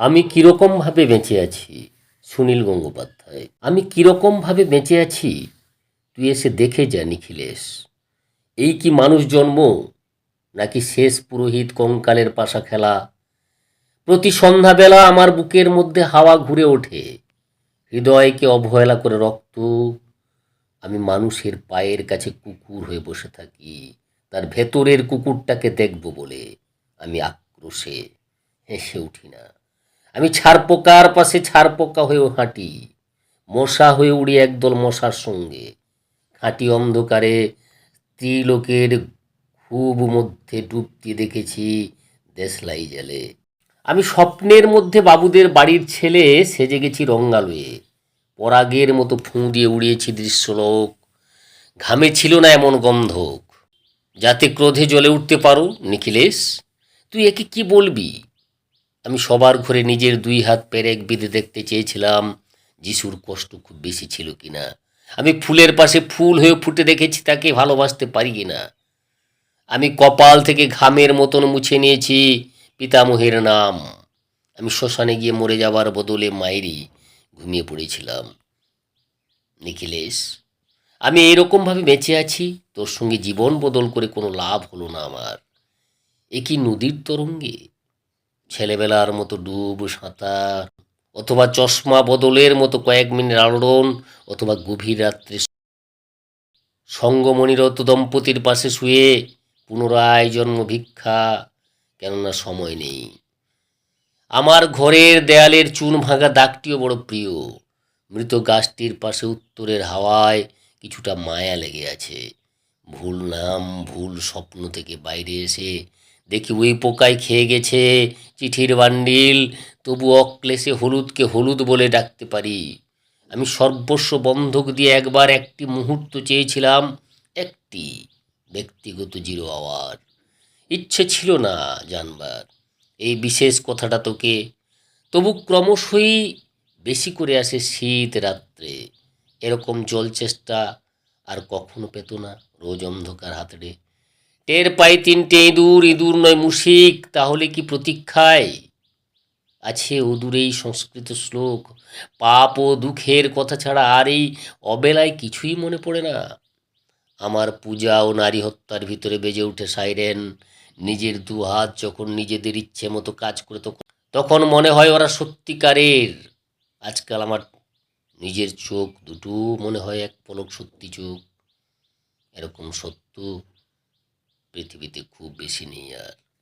আমি কীরকমভাবে বেঁচে আছি? সুনীল গঙ্গোপাধ্যায়, আমি কীরকমভাবে বেঁচে আছি? তুই এসে দেখে যা, নিখিলেশ। এই কি মানুষ জন্ম? নাকি শেষ পুরোহিত কঙ্কালের পাশা খেলা? প্রতি সন্ধ্যাবেলা আমার বুকের মধ্যে হাওয়া ঘুরে ওঠে। হৃদয়কে অবহেলা করে রক্ত। আমি মানুষের পায়ের কাছে কুকুর হয়ে বসে থাকি। তার ভেতরের কুকুরটাকে দেখব বলে আমি আক্রোশে হেসে উঠি না। আমি ছারপোকার পাশে ছারপোকা হয়েও হাঁটি, মশা হয়ে উড়ি একদল মশার সঙ্গে। খাঁটি অন্ধকারে স্ত্রীলোকের খুব মধ্যে ডুবতে দেখেছি দেশলাই জেলে। আমি স্বপ্নের মধ্যে বাবুদের বাড়ির ছেলে, সেজে গেছি রঙ্গালয়ে। পরাগের মতো ফুঁ দিয়ে উড়িয়েছি দৃশ্যলোক। ঘামে ছিল না এমন গন্ধক। যাতে ক্রোধে জ্বলে উঠতে পারো, নিখিলেশ, তুই একে কি বলবি? আমি সবার ঘরে নিজের দুই হাত পেরেক বিঁধে দেখতে চেয়েছিলাম, যিশুর কষ্ট খুব বেশি ছিল কিনা। আমি ফুলের পাশে ফুল হয়ে ফুটে দেখেছি, তাকে ভালোবাসতে পারি কিনা। আমি কপাল থেকে ঘামের মতন মুছে নিয়েছি, পিতামহের নাম। আমি শ্মশানে গিয়ে মরে যাবার বদলে মায়েরই ঘুমিয়ে পড়েছিলাম। নিখিলেশ, আমি এরকমভাবে বেঁচে আছি, তোর সঙ্গে জীবন বদল করে কোনো লাভ হলো না আমার। এ কি নদীর তরঙ্গে? ছেলেবেলার মতো ডুব, সাঁতার, অথবা চশমা বদলের মতো কয়েক মিনিট আলোড়ন, অথবা গভীর রাত্রে সঙ্গমণিরত দম্পতির পাশে শুয়ে পুনরায় জন্ম ভিক্ষা, কেননা সময় নেই। আমার ঘরের দেয়ালের চুন ভাঙা দাগটিও বড় প্রিয়। মৃত গাছটির পাশে উত্তরের হাওয়ায় কিছুটা মায়া লেগে আছে। ভুল নাম, ভুল স্বপ্ন থেকে বাইরে এসে দেখি ওই পোকায় খেয়ে গেছে, চিঠির বান্ডিল, তবু অক্লেশে হলুদকে হলুদ বলে ডাকতে পারি। আমি সর্বস্ব বন্ধক দিয়ে একবার একটি মুহূর্ত চেয়েছিলাম, একটি ব্যক্তিগত জিরো আওয়ার ইচ্ছে ছিল না জানবার, এই বিশেষ কথাটা তোকে। তবু ক্রমশই বেশি করে আসে শীত রাত্রে। এরকম জল চেষ্টা আর কখনো পেত না, রোজ অন্ধকার হাতড়ে। টের পাই তিনটে ইঁদুর ইঁদুর নয় মুশিক, তাহলে কি প্রতীক্ষায়? আছে অদূরেই সংস্কৃত শ্লোক, পাপ ও দুঃখের কথা ছাড়া আর এই অবেলায় কিছুই মনে পড়ে না। আমার পূজা ও নারী হত্যার ভিতরে বেজে উঠে সাইরেন, নিজের দু হাত যখন নিজেদের ইচ্ছে মতো কাজ করে তখন তখন মনে হয় ওরা সত্যিকারের। আজকাল আমার নিজের চোখ দুটো মনে হয় এক পলক সত্যি চোখ, এরকম সত্য। পৃথিবীতে খুব বেশি নেই আর